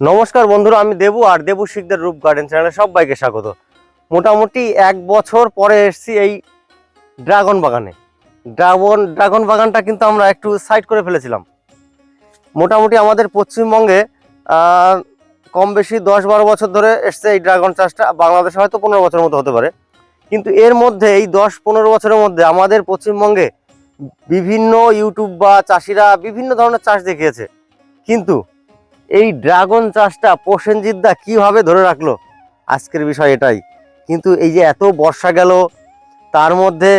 নমস্কার বন্ধুরা, আমি দেবু আর দেবু শিকদার রূপ গার্ডেন চ্যানেলে সবাইকে স্বাগত। মোটামুটি এক বছর পরে এসেছি এই ড্রাগন বাগানে। ড্রাগন ড্রাগন বাগানটা কিন্তু আমরা একটু সাইড করে ফেলেছিলাম। মোটামুটি আমাদের পশ্চিমবঙ্গে কম বেশি দশ বারো বছর ধরে এসছে এই ড্রাগন চাষটা। বাংলাদেশে হয়তো পনেরো বছরের মতো হতে পারে। কিন্তু এর মধ্যে, এই দশ পনেরো বছরের মধ্যে আমাদের পশ্চিমবঙ্গে বিভিন্ন ইউটিউব বা চাষিরা বিভিন্ন ধরনের চাষ দেখিয়েছে। কিন্তু এই ড্রাগন চাষটা প্রসেনজিৎ দা কীভাবে ধরে রাখল? আজকের বিষয় এটাই। কিন্তু এই যে এত বর্ষা গেল তার মধ্যে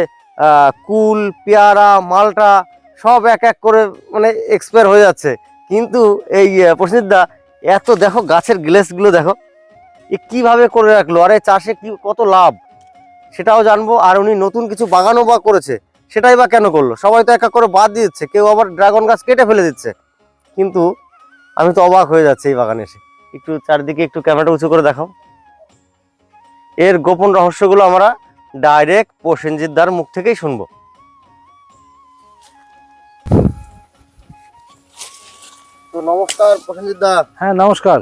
কুল পেয়ারা মালটা সব এক এক করে মানে এক্সপায়ার হয়ে যাচ্ছে। কিন্তু এই আহ, প্রসেনজিৎ দা এত দেখো গাছের গ্লেসগুলো দেখো এ কীভাবে করে রাখল? আর এই চাষে কি কত লাভ? সেটাও জানব। আর উনি নতুন কিছু বাগানও বা করেছে সেটাই বা কেন করল? সবাই তো এক এক করে বাদ দিচ্ছে কেউ আবার ড্রাগন গাছ কেটে ফেলে দিচ্ছে। কিন্তু আমি তো অবাক হয়ে যাচ্ছি এই বাগানে এসে। একটু চারদিকে একটু ক্যামেরাটা উঁচু করে দেখাও। এর গোপন রহস্যগুলো আমরা ডাইরেক্ট প্রসেনজিৎ দার মুখ থেকেই শুনব। তো নমস্কার প্রসেনজিৎ দা। হ্যাঁ নমস্কার।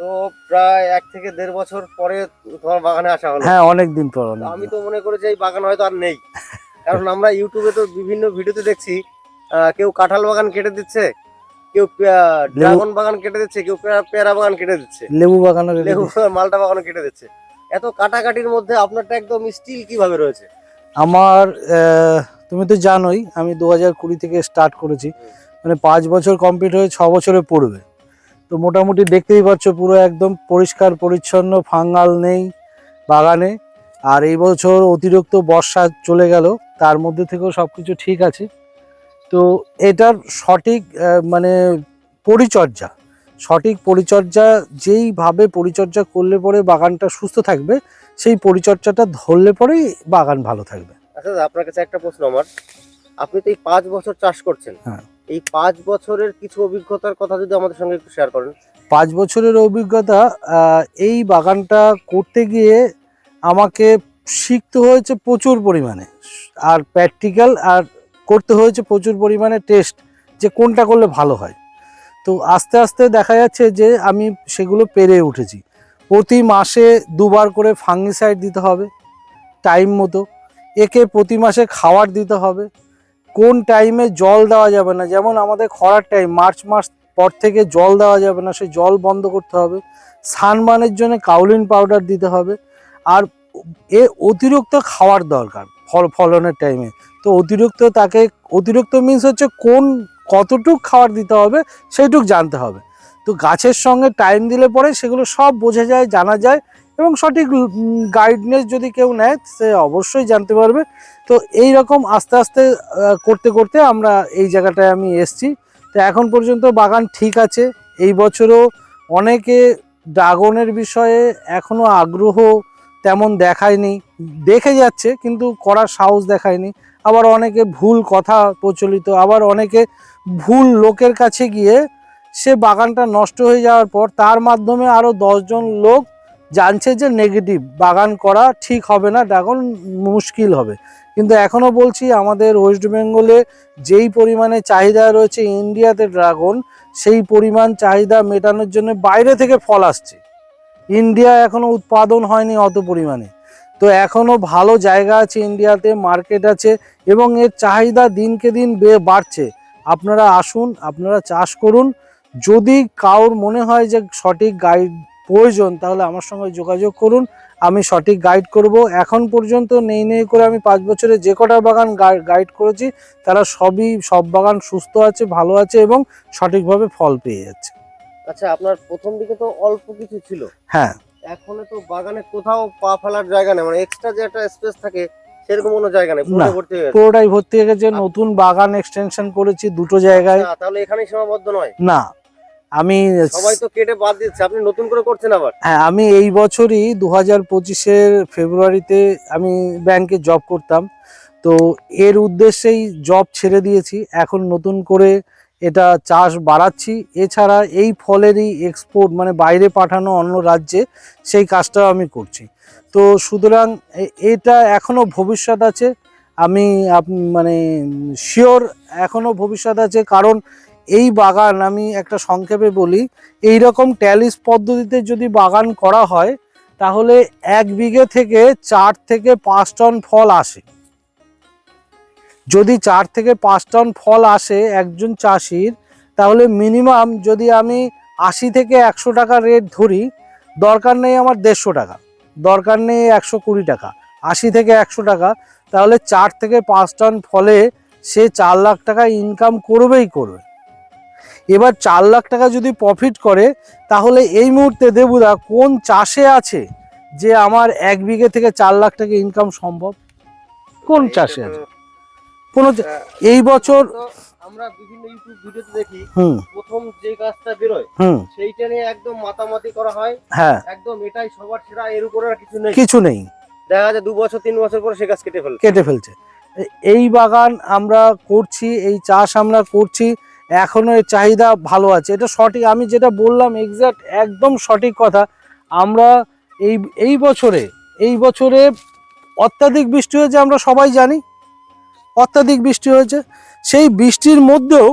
তো প্রায় এক থেকে দেড় বছর পরে তোমার বাগানে আসা হলো। হ্যাঁ অনেক দিন পর আমি তো মনে করেছি এই বাগান হয়তো আর নেই। কারণ আমরা ইউটিউবে তো বিভিন্ন ভিডিওতে দেখছি কেউ কাঁঠাল বাগান কেটে দিচ্ছে কেউ ড্রাগন বাগান কেটে দিচ্ছে কেউ পেয়ারা- পেয়ারা বাগান কেটে দিচ্ছে। লেবু বাগানও রেখে লেবু মালটা বাগানও কেটে দিচ্ছে। এত কাটাকাটির মধ্যে আপনারটা একদম স্টিল কীভাবে রয়েছে? আমার তুমি তো জানোই আমি দু হাজার কুড়ি থেকে স্টার্ট করেছি। মানে পাঁচ বছর কমপ্লিট হয়ে ছ বছরে পড়বে। তো মোটামুটি দেখতেই পাচ্ছ পুরো একদম পরিষ্কার পরিচ্ছন্ন ফাঙ্গাল নেই বাগানে। আর এই বছর অতিরিক্ত বর্ষা চলে গেল তার মধ্যে থেকেও সব কিছু ঠিক আছে। তো এটার সঠিক মানে পরিচর্যা সঠিক পরিচর্যা যেইভাবে পরিচর্যা করলে পরে বাগানটা সুস্থ থাকবে সেই পরিচর্যাটা ধরলে পরেই বাগান ভালো থাকবে। আচ্ছা আপনার কাছে একটা প্রশ্ন আমার। আপনি তো এই পাঁচ বছর চাষ করছেন। হ্যাঁ। এই পাঁচ বছরের কিছু অভিজ্ঞতার কথা যদি আমাদের সঙ্গে একটু শেয়ার করেন। পাঁচ বছরের অভিজ্ঞতা এই বাগানটা করতে গিয়ে আমাকে শিখতে হয়েছে প্রচুর পরিমাণে। আর প্র্যাকটিক্যাল আর করতে হয়েছে প্রচুর পরিমাণে টেস্ট যে কোনটা করলে ভালো হয়। তো আস্তে আস্তে দেখা যাচ্ছে যে আমি সেগুলো পেরে উঠেছি। প্রতি মাসে দুবার করে ফাঙ্গিসাইড দিতে হবে টাইম মতো। একে প্রতি মাসে খাবার দিতে হবে। কোন টাইমে জল দেওয়া যাবে না, যেমন আমাদের খরার টাইম মার্চ মাস পর থেকে জল দেওয়া যাবে না, সে জল বন্ধ করতে হবে। সানবানের জন্য কাউলিন পাউডার দিতে হবে। আর এ অতিরিক্ত খাওয়ার দরকার। ফল, ফলনের টাইমে তো অতিরিক্ত তাকে, অতিরিক্ত মিন্স হচ্ছে কোন, কতটুক খাবার দিতে হবে সেইটুক জানতে হবে। তো গাছের সঙ্গে টাইম দিলে পরে সেগুলো সব বোঝা যায়, জানা যায় এবং সঠিক গাইডনেস যদি কেউ নেয়, সে অবশ্যই জানতে পারবে। তো এই রকম আস্তে আস্তে করতে করতে আমরা এই জায়গাটায় আমি এসছি। তো এখন পর্যন্ত বাগান ঠিক আছে। এই বছরও অনেকে ড্রাগনের বিষয়ে এখনও আগ্রহ তেমন দেখায়নি, দেখে যাচ্ছে কিন্তু করার সাহস দেখায়নি। আবার অনেকে ভুল কথা প্রচলিত, আবার অনেকে ভুল লোকের কাছে গিয়ে সে বাগানটা নষ্ট হয়ে যাওয়ার পর তার মাধ্যমে আরও দশজন লোক জানছে যে নেগেটিভ বাগান করা ঠিক হবে না ড্রাগন মুশকিল হবে। কিন্তু এখনও বলছি, আমাদের ওয়েস্ট বেঙ্গলে যেই পরিমাণে চাহিদা রয়েছে, ইন্ডিয়াতে ড্রাগন, সেই পরিমাণ চাহিদা মেটানোর জন্য বাইরে থেকে ফল আসছে। ইন্ডিয়া এখনও উৎপাদন হয়নি অত পরিমাণে। তো এখনও ভালো জায়গা আছে ইন্ডিয়াতে, মার্কেট আছে, এবং এর চাহিদা দিনকে দিন বাড়ছে। আপনারা আসুন, আপনারা চাষ করুন। যদি কারোর মনে হয় যে সঠিক গাইড প্রয়োজন, তাহলে আমার সঙ্গে যোগাযোগ করুন। আমি সঠিক গাইড করব। এখন পর্যন্ত নেই নেই করে আমি পাঁচ বছরে যে কটা বাগান গাইড করেছি, তারা সবই, সব বাগান সুস্থ আছে, ভালো আছে, এবং সঠিকভাবে ফল পেয়ে যাচ্ছে। আচ্ছা আপনার প্রথম দিকে তো অল্প কিছু ছিল। হ্যাঁ। এখন তো বাগানে কোথাও পা ফেলার জায়গা নেই মানে এক্সট্রা যে একটা স্পেস থাকে সেরকম কোনো জায়গা নেই পুরো ভর্তি হয়ে গেছে। পুরোটাই ভর্তি হয়ে গেছে নতুন বাগান এক্সটেনশন করেছি দুটো জায়গায়। আচ্ছা, তাহলে সীমাবদ্ধ নয়? না আমি সবাই তো কেটে বাদ দিচ্ছে আপনি নতুন করে করছেন আবার? হ্যাঁ আমি এই বছরই দু হাজার পঁচিশের ফেব্রুয়ারিতে আমি ব্যাংকে জব করতাম। তো এর উদ্দেশ্যেই জব ছেড়ে দিয়েছি এখন নতুন করে এটা চাষ বাড়াচ্ছি। এছাড়া এই ফলেরই এক্সপোর্ট মানে বাইরে পাঠানো অন্য রাজ্যে সেই কাজটাও আমি করছি। তো সুতরাং এটা এখনও ভবিষ্যৎ আছে। আমি মানে শিওর এখনও ভবিষ্যৎ আছে। কারণ এই বাগান আমি একটা সংক্ষেপে বলি এই রকম ট্যালিস পদ্ধতিতে যদি বাগান করা হয়, তাহলে এক বিঘে থেকে চার থেকে পাঁচ টন ফল আসে। যদি চার থেকে পাঁচ টন ফল আসে একজন চাষির, তাহলে মিনিমাম যদি আমি আশি থেকে একশো টাকা রেট ধরি, দরকার নেই আমার দেড়শো টাকা, দরকার নেই একশো কুড়ি টাকা, আশি থেকে একশো টাকা, তাহলে চার থেকে পাঁচ টন ফলে সে চার লাখ টাকা ইনকাম করবেই করবে। এবার চার লাখ টাকা যদি প্রফিট করে, তাহলে এই মুহূর্তে দেবুদা কোন চাষে আছে যে আমার এক বিঘে থেকে চার লাখ টাকা ইনকাম সম্ভব? কোন চাষে আছে? কোনো এই বছর আমরা বিভিন্ন ইউটিউব ভিডিওতে দেখি প্রথম যে গাছটা বেরোয় সেইটা নিয়ে একদম মাতামাতি করা হয়। হ্যাঁ। একদম এটাই সবার সেরা এর উপরে আর কিছু নেই। কিছু নেই। দেখা যায় দু বছর তিন বছর পরে সে গাছ কেটে ফেলে কেটে ফেলছে। এই বাগান আমরা করছি এই চাষ আমরা করছি এখনও এর চাহিদা ভালো আছে। এটা সঠিক আমি যেটা বললাম এক্সাক্ট একদম সঠিক কথা। আমরা এই এই বছরে এই বছরে অত্যাধিক বৃষ্টি হয়েছে আমরা সবাই জানি। অত্যাধিক বৃষ্টি হয়েছে। সেই বৃষ্টির মধ্যেও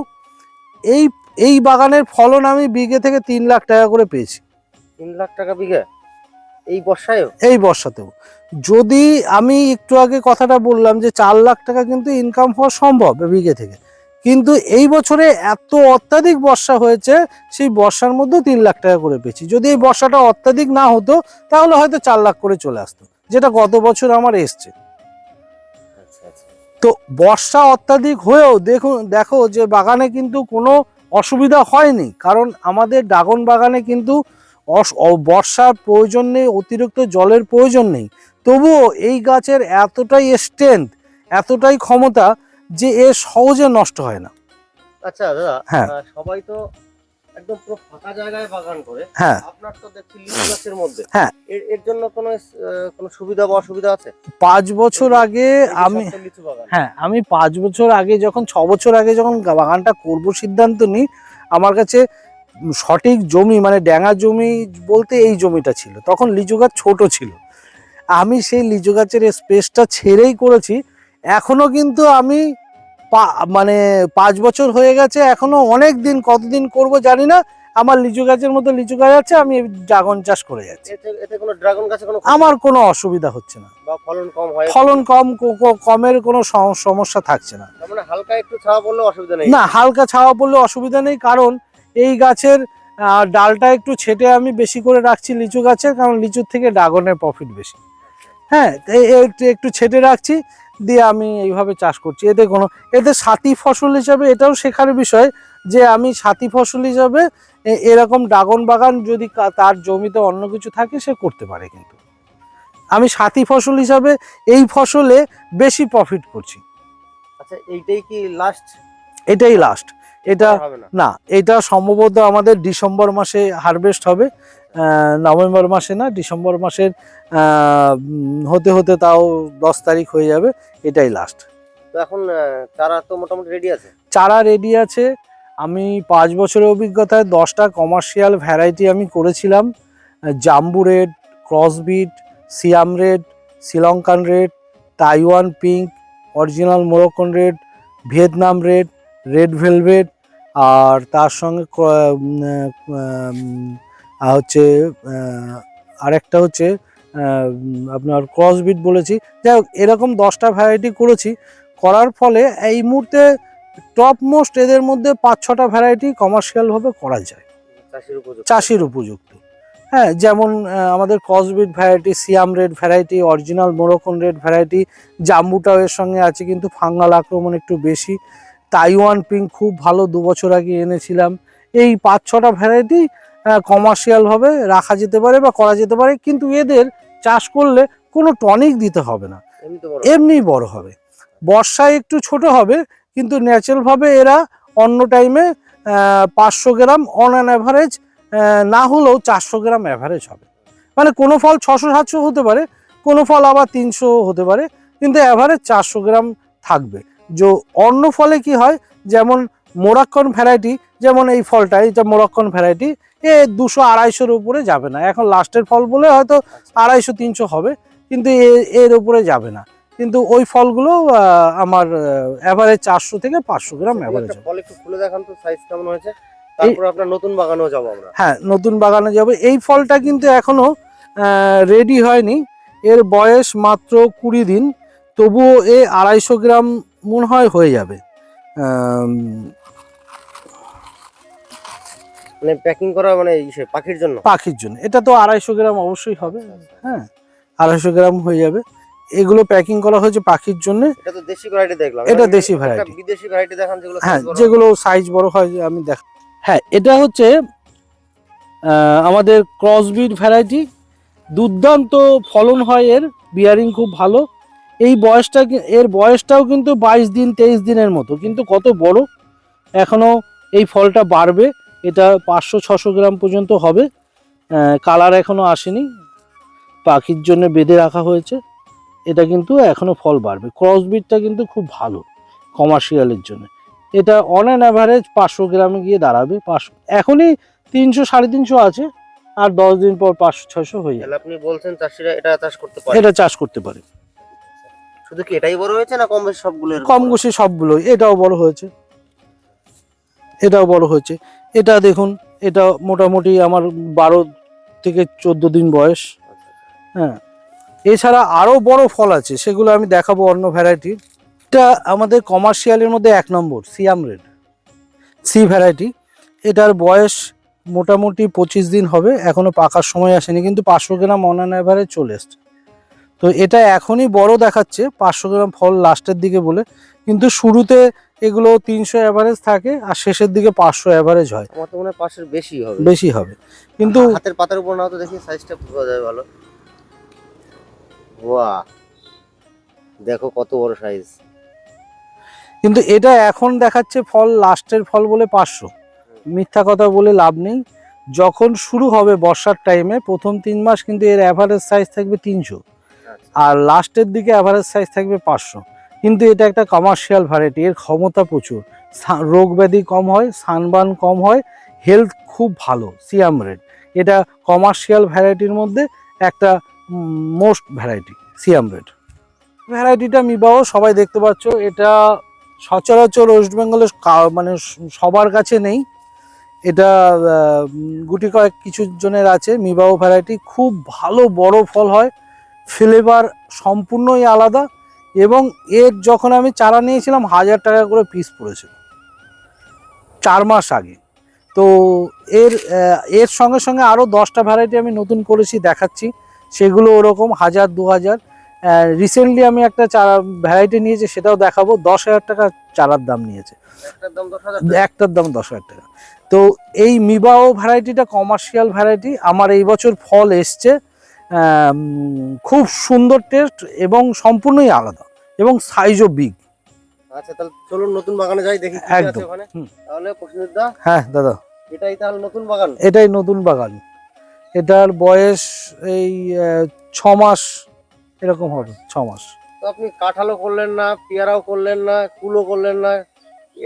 এই এই বাগানের ফলন আমি বিঘে থেকে তিন লাখ টাকা করে পেয়েছি। তিন লাখ টাকা বিঘা? এই বর্ষায়ও? এই বর্ষাতেও। যদি আমি একটু আগে কথাটা বললাম যে চার লাখ টাকা কিন্তু ইনকাম হওয়া সম্ভব বিঘে থেকে। কিন্তু এই বছরে এত অত্যাধিক বর্ষা হয়েছে সেই বর্ষার মধ্যেও তিন লাখ টাকা করে পেয়েছি। যদি এই বর্ষাটা অত্যাধিক না হতো তাহলে হয়তো চার লাখ করে চলে আসতো যেটা গত বছর আমার এসছে। তো বর্ষা অত্যাধিক হয়েও দেখুন দেখো যে বাগানে কিন্তু কোনো অসুবিধা হয়নি। কারণ আমাদের ড্রাগন বাগানে কিন্তু বর্ষার প্রয়োজন নেই অতিরিক্ত জলের প্রয়োজন নেই। তবুও এই গাছের এতটাই স্ট্রেংথ এতটাই ক্ষমতা যে এ সহজে নষ্ট হয় না। আচ্ছা দাদা হ্যাঁ। সবাই তো একদম পুরো ফাঁকা জায়গায় বাগান করে। হ্যাঁ। আপনার তো দেখছি লিচু গাছের মধ্যে। হ্যাঁ। এর জন্য কোনো কোনো সুবিধা বা অসুবিধা আছে? পাঁচ বছর আগে আমি হ্যাঁ আমি পাঁচ বছর আগে যখন ছ বছর আগে যখন বাগানটা করব সিদ্ধান্ত নিই আমার কাছে সঠিক জমি মানে ড্যাঙা জমি বলতে এই জমিটা ছিল। তখন লিচু গাছ ছোট ছিল। আমি সেই লিচু গাছের স্পেসটা ছেড়েই করেছি। এখনও কিন্তু আমি মানে পাঁচ বছর হয়ে গেছে এখনও অনেক দিন কতদিন করব জানি না। আমার লিচু গাছের মতো লিচু গাছ আছে আমি ড্রাগন চাষ করে যাচ্ছি। আমার কোনো অসুবিধা হচ্ছে না। ফলন কম হয়? ফলন কম কমের কোনো সম- সমস্যা থাকছে না। মানে হালকা একটু ছাওয়া পড়লে অসুবিধা নেই? না হালকা ছাওয়া পড়লে অসুবিধা নেই কারণ এই গাছের ডালটা একটু ছেটে আমি বেশি করে রাখছি লিচু গাছের কারণ লিচুর থেকে ড্রাগনের প্রফিট বেশি। হ্যাঁ একটু ছেটে রাখছি দিয়ে আমি এইভাবে চাষ করছি। এতে কোনো এতে সাথী ফসল হিসাবে এটাও শেখার বিষয় যে আমি সাথী ফসল হিসাবে এরকম ড্রাগন বাগান যদি তার জমিতে অন্য কিছু থাকে সে করতে পারে কিন্তু। আমি সাথী ফসল হিসাবে এই ফসলে বেশি প্রফিট করছি। আচ্ছা এইটাই কি লাস্ট এটাই লাস্ট এটা না। এটা সম্ভবত আমাদের ডিসেম্বর মাসে হারভেস্ট হবে। নভেম্বর মাসে না ডিসেম্বর মাসের হতে হতে তাও দশ তারিখ হয়ে যাবে এটাই লাস্ট তো এখন চারা তো মোটামুটি রেডি আছে? চারা রেডি আছে। আমি পাঁচ বছরের অভিজ্ঞতায় দশটা কমার্শিয়াল ভ্যারাইটি আমি করেছিলাম Jambu red crossbeat Siam red Sri Lankan red Taiwan pink original Moroccan red Vietnam red red velvet আর তার সঙ্গে আহ, হচ্ছে আরেকটা হচ্ছে আপনার ক্রসবিট বলেছি। যাই হোক এরকম দশটা ভ্যারাইটি করেছি। করার ফলে এই মুহূর্তে টপ মোস্ট এদের মধ্যে পাঁচ ছটা ভ্যারাইটি কমার্শিয়ালভাবে করা যায়। চাষির উপযুক্ত। হ্যাঁ যেমন আমাদের crossbeat variety Siam red variety original Moroccan red variety জাম্বুটাও এর সঙ্গে আছে কিন্তু ফাঙ্গাল আক্রমণ একটু বেশি। তাইওয়ান পিঙ্ক খুব ভালো দু বছর আগে এনেছিলাম। এই পাঁচ ছটা ভ্যারাইটি কমার্শিয়ালভাবে রাখা যেতে পারে বা করা যেতে পারে কিন্তু এদের চাষ করলে কোনো টনিক দিতে হবে না। এমনি বড় হবে। বর্ষায় একটু ছোট হবে কিন্তু ন্যাচারালভাবে এরা অন্য টাইমে পাঁচশো গ্রাম অন অ্যান অ্যাভারেজ না হলেও চারশো গ্রাম অ্যাভারেজ হবে। মানে কোনো ফল ছশো সাতশো হতে পারে কোনো ফল আবার তিনশো হতে পারে কিন্তু অ্যাভারেজ চারশো গ্রাম থাকবে। যে অন্য ফলে কি হয় যেমন মোরাক্কন ভ্যারাইটি যেমন এই ফলটা এটা মোরাক্কন ভ্যারাইটি এ দুশো আড়াইশোর উপরে যাবে না। এখন লাস্টের ফল বলে হয়তো আড়াইশো তিনশো হবে কিন্তু এর উপরে যাবে না। কিন্তু ওই ফলগুলো আমার অ্যাভারেজ চারশো থেকে পাঁচশো গ্রাম অ্যাভারেজ ফল একটু খুলে দেখান তো সাইজ কেমন হয়েছে। তারপর আপনার নতুন বাগানেও যাব আমরা। হ্যাঁ নতুন বাগানে যাবে। এই ফলটা কিন্তু এখনও রেডি হয়নি। এর বয়স মাত্র কুড়ি দিন তবুও এ আড়াইশো গ্রাম মনে হয় হয়ে যাবে। মানে প্যাকিং করা মানে পাখির জন্য? পাখির জন্য। এটা তো আড়াইশো গ্রাম অবশ্যই হবে। হ্যাঁ আড়াইশো গ্রাম হয়ে যাবে। এগুলো প্যাকিং করা হয়েছে পাখির জন্য। এটা তো দেশি ভ্যারাইটি দেখলাম। এটা দেশি variety। বিদেশি ভ্যারাইটি দেখান যেগুলো হ্যাঁ যেগুলো সাইজ বড় হয় আমি দেখ হ্যাঁ এটা হচ্ছে আমাদের ক্রসবিট ভ্যারাইটি দুর্দান্ত ফলন হয় এর বিয়ারিং খুব ভালো। এই বয়সটা এর বয়সটাও কিন্তু বাইশ দিন তেইশ দিনের মতো। কিন্তু কত বড় এখনও এই ফলটা বাড়বে। এটা পাঁচশো ছশো গ্রাম পর্যন্ত হবে। কালার এখনও আসেনি। পাখির জন্য বেঁধে রাখা হয়েছে। এটা কিন্তু এখনও ফল বাড়বে। ক্রসবিটটা কিন্তু খুব ভালো কমার্শিয়ালের জন্য। এটা অন অ্যান অ্যাভারেজ পাঁচশো গ্রামে গিয়ে দাঁড়াবে। পাঁচশো এখনই তিনশো সাড়ে তিনশো আছে। আর দশ দিন পর পাঁচশো ছয়শো হয়ে যাবে। আপনি বলছেন চাষিরা এটা চাষ করতে পারে। এটা চাষ করতে পারে। শুধু কি এটাই বড় হয়েছে না কম বেশি সবগুলো কম? বেশি সবগুলোই। এটাও বড় হয়েছে। এটাও বড় হয়েছে। এটা দেখুন, এটা মোটামুটি আমার বারো থেকে চোদ্দ দিন বয়স। হ্যাঁ এছাড়া আরও বড় ফল আছে, সেগুলো আমি দেখাবো অন্য ভ্যারাইটির এটা আমাদের কমার্শিয়ালের মধ্যে এক number Siam red C variety এটার বয়স মোটামুটি পঁচিশ দিন হবে, এখনও পাকার সময় আসেনি, কিন্তু পাঁচশো গ্রাম অনান অ্যাভারেজ চলে এসছে। তো এটা এখনই বড় দেখাচ্ছে, পাঁচশো গ্রাম ফল লাস্টের দিকে বলে, কিন্তু শুরুতে এগুলো তিনশো অ্যাভারেজ থাকে আর শেষের দিকে পাঁচশো অ্যাভারেজ হয়। আমার তো মনে হয় পাশের বেশি হবে। বেশি হবে। কিন্তু হাতের পাতার উপর নাও তো দেখি সাইজটা বোঝা যায় ভালো। বাহ! দেখো কত বড় সাইজ কিন্তু এটা এখন দেখাচ্ছে ফল লাস্টের ফল বলে পাঁচশো। মিথ্যা কথা বলে লাভ নেই। যখন শুরু হবে বর্ষার টাইমে প্রথম তিন মাস কিন্তু এর অ্যাভারেজ সাইজ থাকবে তিনশো। আর লাস্টের দিকে অ্যাভারেজ সাইজ থাকবে পাঁচশো। কিন্তু এটা একটা কমার্শিয়াল ভ্যারাইটি এর ক্ষমতা প্রচুর। রোগ ব্যাধি কম হয় সানবার্ন কম হয় হেলথ খুব ভালো, সিয়াম রেড এটা কমার্শিয়াল ভ্যারাইটির মধ্যে একটা মোস্ট ভ্যারাইটি সিয়াম রেড ভ্যারাইটিটা মিবাও, সবাই দেখতে পাচ্ছ, এটা সচরাচর ওয়েস্ট বেঙ্গলের কা- মানে সবার কাছে নেই। এটা গুটি কয়েক কিছু জনের আছে, মিবাও ভ্যারাইটি খুব ভালো বড় ফল হয়। ফ্লেভার সম্পূর্ণই আলাদা। এবং এর যখন আমি চারা নিয়েছিলাম হাজার টাকা করে পিস পড়েছিল। চার মাস আগে। তো এর এর সঙ্গে সঙ্গে আরও দশটা ভ্যারাইটি আমি নতুন করেছি দেখাচ্ছি। সেগুলো ওরকম হাজার দু হাজার। রিসেন্টলি আমি একটা চারা ভ্যারাইটি নিয়েছি সেটাও দেখাবো। দশ হাজার টাকা চারার দাম নিয়েছে। একটার দাম দশ হাজার টাকা। তো এই মিবাও ভ্যারাইটিটা কমার্শিয়াল ভ্যারাইটি আমার এই বছর ফল এসছে। খুব সুন্দর টেস্ট এবং সম্পূর্ণই আলাদা এবং সাইজও বিগ আচ্ছা তাহলে চলুন নতুন বাগানে যাই দেখি কি। আছে ওখানে। তাহলে হ্যাঁ দাদা। এটাই তাহলে নতুন বাগান? এটাই নতুন বাগান। এটার বয়স এই আহ, ছ মাস এরকম হবে ছ মাস। তো আপনি কাঁঠালও করলেন না পেয়ারাও করলেন না কুলো করলেন না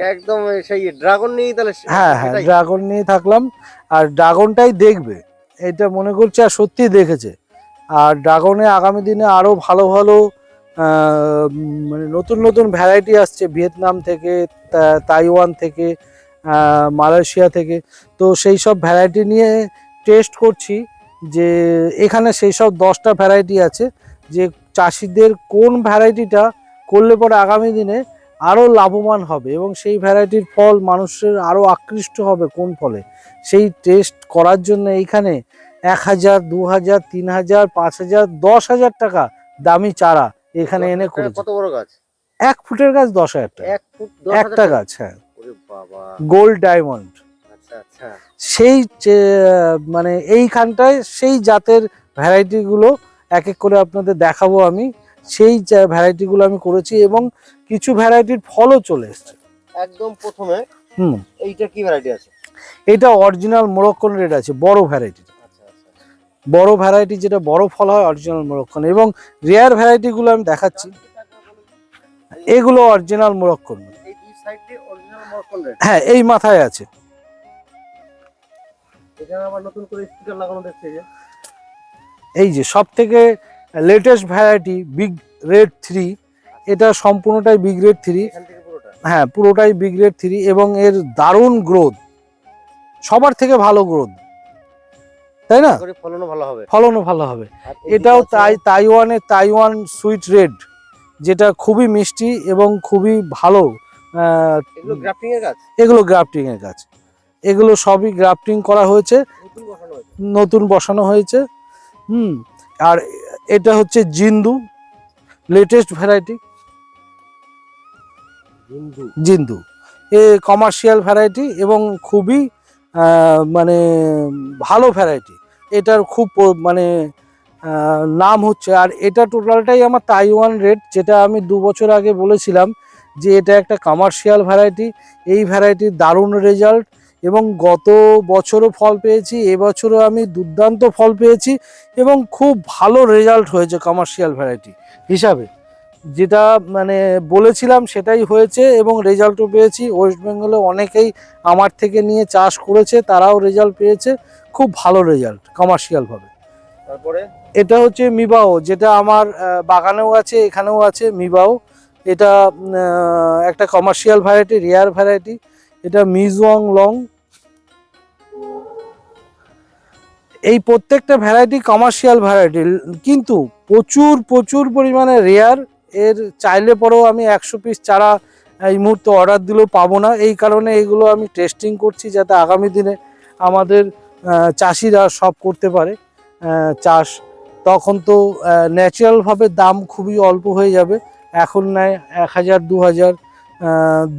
একদম সেই ড্রাগন নিয়েই তাহলে হ্যাঁ হ্যাঁ ড্রাগন নিয়ে থাকলাম। আর ড্রাগনটাই দেখবে। এটা মনে করছে আর সত্যি দেখেছে। আর ড্রাগনে আগামী দিনে আরও ভালো ভালো মানে নতুন নতুন ভ্যারাইটি আসছে ভিয়েতনাম থেকে তাইওয়ান থেকে মালয়েশিয়া থেকে। তো সেই সব ভ্যারাইটি নিয়ে টেস্ট করছি যে এখানে সেই সব দশটা ভ্যারাইটি আছে, যে চাষিদের কোন ভ্যারাইটিটা করলে পরে আগামী দিনে আরও লাভবান হবে এবং সেই ভ্যারাইটির ফল মানুষের আরও আকৃষ্ট হবে কোন ফলে। সেই টেস্ট করার জন্য এইখানে এক হাজার দু হাজার তিন হাজার পাঁচ হাজার দশ হাজার টাকা দামি চারা এখানে এনে কত বড় গাছ? এক ফুটের গাছ দশ হাজার টাকা। একটা গাছ হ্যাঁ। বাবা। Gold diamond. আচ্ছা আচ্ছা। সেই মানে এইখানটায় সেই জাতের ভ্যারাইটিগুলো এক এক করে আপনাদের দেখাবো আমি। সেই ভ্যারাইটিগুলো আমি করেছি এবং কিছু ভ্যারাইটির ফলও চলে এসছে। একদম প্রথমে হুম। এইটা কি ভ্যারাইটি আছে? এটা অরিজিনাল মোরক্কন রেড আছে বড় ভ্যারাইটি আচ্ছা বড় ভ্যারাইটি যেটা বড় ফল হয় অরিজিনাল মোরক্কন। এবং রেয়ার ভ্যারাইটিগুলো আমি দেখাচ্ছি। এগুলো অরিজিনাল মোরক্কন। রেড হ্যাঁ এই মাথায় আছে। এই যে। সব থেকে latest variety big red three এটা সম্পূর্ণটাই বিগ রেড থ্রি হ্যাঁ পুরোটাই বিগ রেড থ্রি এবং এর দারুণ গ্রোথ সবার থেকে ভালো গ্রোথ তাই না? ফলনও ভালো হবে। ফলনও ভালো হবে। এটাও তাই তাইওয়ানের তাইওয়ান সুইট রেড যেটা খুবই মিষ্টি এবং খুবই ভালো এগুলো গ্রাফটিং এর গাছ এগুলো গ্রাফটিং এর গাছ এগুলো সবই গ্রাফটিং করা হয়েছে। নতুন বসানো হয়েছে? নতুন বসানো হয়েছে। হুম আর এটা হচ্ছে জিন্দু লেটেস্ট ভ্যারাইটি জিন্দু। এ কমার্শিয়াল ভ্যারাইটি এবং খুবই মানে ভালো ভ্যারাইটি এটার খুব মানে নাম হচ্ছে, আর এটা টোটালটাই আমার তাইওয়ান রেড যেটা আমি দু বছর আগে বলেছিলাম যে এটা একটা কমার্শিয়াল ভ্যারাইটি এই ভ্যারাইটির দারুণ রেজাল্ট এবং গত বছরও ফল পেয়েছি এবছরও আমি দুর্দান্ত ফল পেয়েছি এবং খুব ভালো রেজাল্ট হয়েছে কমার্শিয়াল ভ্যারাইটি হিসাবে। যেটা মানে বলেছিলাম সেটাই হয়েছে এবং রেজাল্টও পেয়েছি। ওয়েস্ট বেঙ্গলে অনেকেই আমার থেকে নিয়ে চাষ করেছে, তারাও রেজাল্ট পেয়েছে। খুব ভালো রেজাল্ট কমার্শিয়ালভাবে তারপরে? এটা হচ্ছে মিবাও যেটা আমার বাগানেও আছে এখানেও আছে মিবাও এটা একটা কমার্শিয়াল ভ্যারাইটি রেয়ার ভ্যারাইটি এটা মিজওয়াং লং এই প্রত্যেকটা ভ্যারাইটি কমার্শিয়াল ভ্যারাইটি কিন্তু প্রচুর প্রচুর পরিমাণে রেয়ার এর চাইলে পরেও আমি একশো পিস চারা এই মুহূর্তে অর্ডার দিলেও পাবো না। এই কারণে এগুলো আমি টেস্টিং করছি যাতে আগামী দিনে আমাদের চাষিরা সব করতে পারে চাষ। তখন তো ন্যাচারালভাবে দাম খুবই অল্প হয়ে যাবে। এখন নেয় এক হাজার, দু হাজার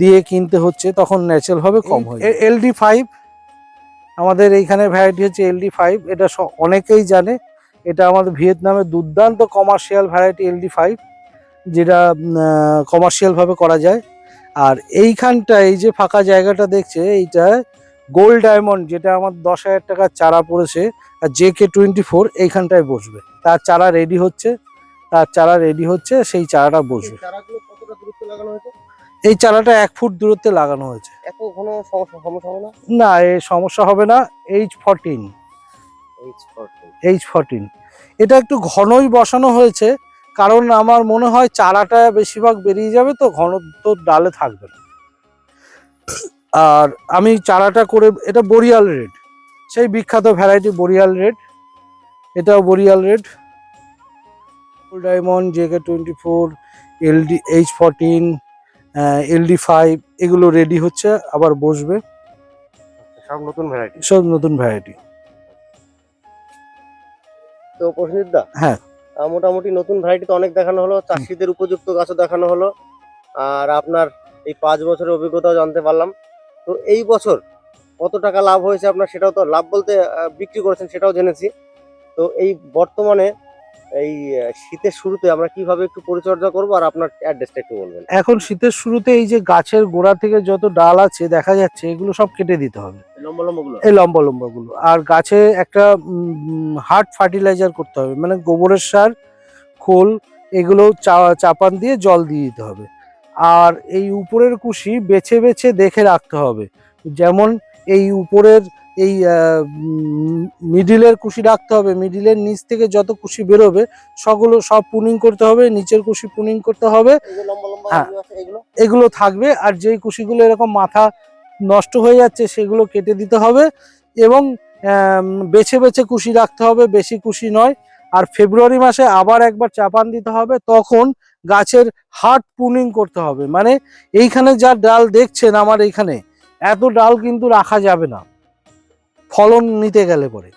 দিয়ে কিনতে হচ্ছে, তখন ন্যাচারালভাবে কম হয় এলডি ফাইভ আমাদের এইখানে ভ্যারাইটি হচ্ছে এলডি ফাইভ এটা অনেকেই জানে। এটা আমাদের ভিয়েতনামের দুর্দান্ত কমার্শিয়াল ভ্যারাইটি এলডি ফাইভ যেটা কমার্শিয়ালভাবে করা যায়। আর এইখানটা এই যে ফাঁকা জায়গাটা দেখছে, এইটা গোল্ড ডায়মন্ড যেটা আমার দশ হাজার টাকার চারা পড়েছে আর জে কে টোয়েন্টি ফোর এইখানটায় বসবে। তার চারা রেডি হচ্ছে তার চারা রেডি হচ্ছে সেই চারাটা বসবে। এই চারাটা এক ফুট দূরত্বে লাগানো হয়েছে। না? এ সমস্যা হবে না H fourteen H fourteen H fourteen এটা একটু ঘনই বসানো হয়েছে কারণ আমার মনে হয় চারাটা বেশিরভাগ বেরিয়ে যাবে তো ঘন তো ডালে থাকবে না। আর আমি চারাটা করে এটা বরিয়াল রেড। সেই বিখ্যাত ভ্যারাইটি বরিয়াল রেড। এটাও বরিয়াল red. Full diamond JK twenty four LD H fourteen LD five এগুলো রেডি হচ্ছে আবার বসবে। সব নতুন ভ্যারাইটি? সব নতুন ভ্যারাইটি। তো প্রসেনজিৎ দা হ্যাঁ। মোটামুটি নতুন ভ্যারাইটি তো অনেক দেখানো হলো চাষিদের উপযুক্ত গাছও দেখানো হলো। আর আপনার এই পাঁচ বছরের অভিজ্ঞতাও জানতে পারলাম। তো এই বছর কত টাকা লাভ হয়েছে আপনার সেটাও তো লাভ বলতে বিক্রি করেছেন সেটাও জেনেছি। তো এই বর্তমানে এই শীতের শুরুতে আমরা কীভাবে একটু পরিচর্যা করব আর আপনার অ্যাড্রেসটা একটু বলবেন। এখন শীতের শুরুতে এই যে গাছের গোড়া থেকে যত ডাল আছে দেখা যাচ্ছে এগুলো সব কেটে দিতে হবে। লম্বা লম্বাগুলো? এই লম্বা লম্বাগুলো। আর গাছে একটা হার্ড ফার্টিলাইজার করতে হবে। মানে গোবরের সার খোল এগুলো চা- চাপান দিয়ে জল দিয়ে দিতে হবে। আর এই উপরের কুশি বেছে বেছে দেখে রাখতে হবে। যেমন এই উপরের এই মিডিলের কুশি রাখতে হবে। মিডিলের নিচ থেকে যত কুশি বেরোবে সবগুলো সব পুনিং করতে হবে নিচের কুশি পুনিং করতে হবে। হ্যাঁ। এগুলো? থাকবে আর যেই কুশিগুলো এরকম মাথা নষ্ট হয়ে যাচ্ছে সেগুলো কেটে দিতে হবে এবং বেছে বেছে কুশি রাখতে হবে বেশি কুশি নয়। আর ফেব্রুয়ারি মাসে আবার একবার চাপান দিতে হবে তখন গাছের হার্ট পুনিং করতে হবে। মানে এইখানে যা ডাল দেখছেন আমার এইখানে, এত ডাল কিন্তু রাখা যাবে না। ফলন নিতে গেলে পরে।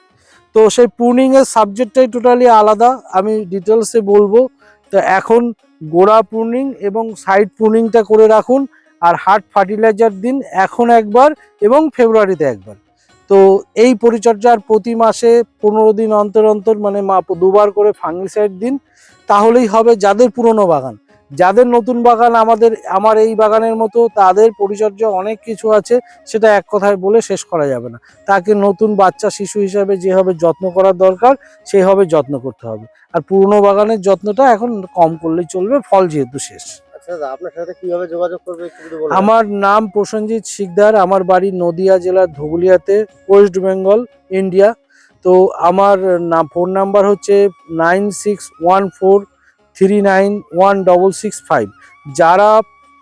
তো সেই পুনিং এর সাবজেক্টটাই টোটালি আলাদা। আমি ডিটেলসে বলব। তো এখন গোড়া পুনিং এবং সাইড পুনিংটা করে রাখুন। আর হার্ট ফার্টিলাইজার দিন এখন একবার এবং ফেব্রুয়ারিতে একবার। তো এই পরিচর্যার প্রতি মাসে পনেরো দিন অন্তর অন্তর মানে দুবার করে ফাঙ্গিসাইড দিন। তাহলেই হবে যাদের পুরনো বাগান। যাদের নতুন বাগান আমাদের আমার এই বাগানের মতো তাদের পরিচর্যা অনেক কিছু আছে সেটা এক কথায় বলে শেষ করা যাবে না। তাকে নতুন বাচ্চা শিশু হিসাবে যেভাবে যত্ন করার দরকার সেইভাবে যত্ন করতে হবে। আর পুরনো বাগানের যত্নটা এখন কম করলেই চলবে ফল যেহেতু শেষ। আচ্ছা আপনার সাথে কীভাবে যোগাযোগ করবে আমার নাম প্রসেনজিৎ শিকদার আমার বাড়ি নদিয়া জেলার ধুবুলিয়াতে ওয়েস্ট বেঙ্গল ইন্ডিয়া। তো আমার না ফোন নাম্বার হচ্ছে nine six one four three nine one double six five যারা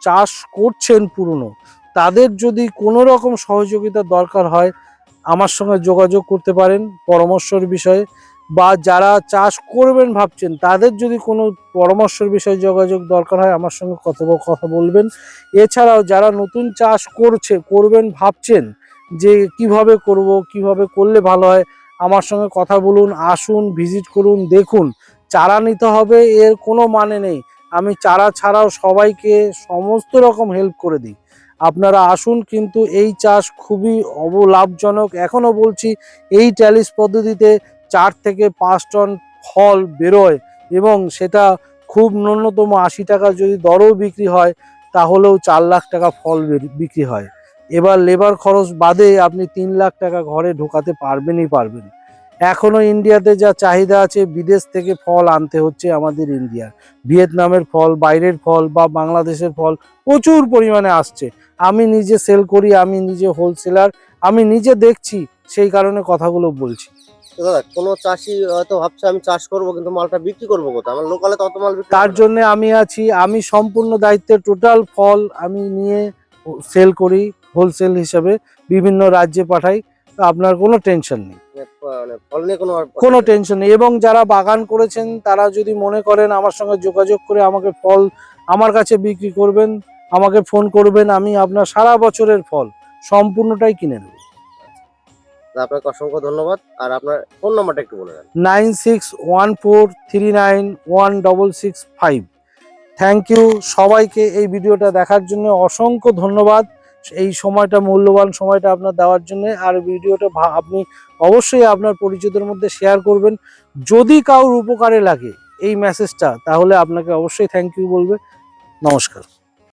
চাষ করছেন পুরনো, তাদের যদি কোনো রকম সহযোগিতা দরকার হয়, আমার সঙ্গে যোগাযোগ করতে পারেন পরামর্শের বিষয়ে। বা যারা চাষ করবেন ভাবছেন, তাদের যদি কোনো পরামর্শের বিষয়ে যোগাযোগ দরকার হয়, আমার সঙ্গে কথা কথা বলবেন। এছাড়াও যারা নতুন চাষ করছে, করবেন ভাবছেন যে কীভাবে করব, কীভাবে করলে ভালো হয় আমার সঙ্গে কথা বলুন, আসুন ভিজিট করুন, দেখুন। চারা নিতে হবে, এর কোনো মানে নেই। আমি চারা ছাড়াও সবাইকে সমস্ত রকম হেল্প করে দিই। আপনারা আসুন, কিন্তু এই চাষ খুবই অবলাভজনক। এখনও বলছি, এই ট্যালিস পদ্ধতিতে চার থেকে পাঁচ টন ফল বেরোয় এবং সেটা খুব ন্যূনতম আশি টাকা যদি দরও বিক্রি হয়, তাহলেও চার লাখ টাকা ফল বিক্রি হয়। এবার লেবার খরচ বাদে আপনি তিন লাখ টাকা ঘরে ঢোকাতে পারবেনই পারবেন। এখনও ইন্ডিয়াতে যা চাহিদা আছে বিদেশ থেকে ফল আনতে হচ্ছে আমাদের ইন্ডিয়ার ভিয়েতনামের ফল বাইরের ফল বা বাংলাদেশের ফল প্রচুর পরিমাণে আসছে। আমি নিজে সেল করি আমি নিজে হোলসেলার আমি নিজে দেখছি সেই কারণে কথাগুলো বলছি। দাদা কোনো চাষি হয়তো ভাবছে আমি চাষ করব কিন্তু মালটা বিক্রি করব কোথায়? আমার লোকালে তো অত মাল বিক্রি তার জন্য আমি আছি আমি সম্পূর্ণ দায়িত্বে টোটাল ফল আমি নিয়ে সেল করি। হোলসেল হিসাবে বিভিন্ন রাজ্যে পাঠাই তো আপনার কোনো টেনশন নেই। মানে মানে কোনো টেনশন নেই। এবং যারা বাগান করেছেন তারা যদি মনে করেন আমার সঙ্গে যোগাযোগ করে আমাকে ফল আমার কাছে বিক্রি করবেন আমাকে ফোন করবেন আমি আপনার সারা বছরের ফল সম্পূর্ণটাই কিনে নেব। আপনাকে অসংখ্য ধন্যবাদ। আর আপনার ফোন নাম্বারটা একটু বলে দেন। Nine six one four three nine one double six five. Thank you সবাইকে এই ভিডিওটা দেখার জন্য অসংখ্য ধন্যবাদ। এই সময়টা, মূল্যবান সময়টা আপনার দেওয়ার জন্য আর ভিডিওটা আপনি অবশ্যই আপনার পরিচিতদের মধ্যে শেয়ার করবেন। যদি কারোর উপকারে লাগে এই মেসেজটা তাহলে আপনাকে অবশ্যই থ্যাংক ইউ বলবে। নমস্কার।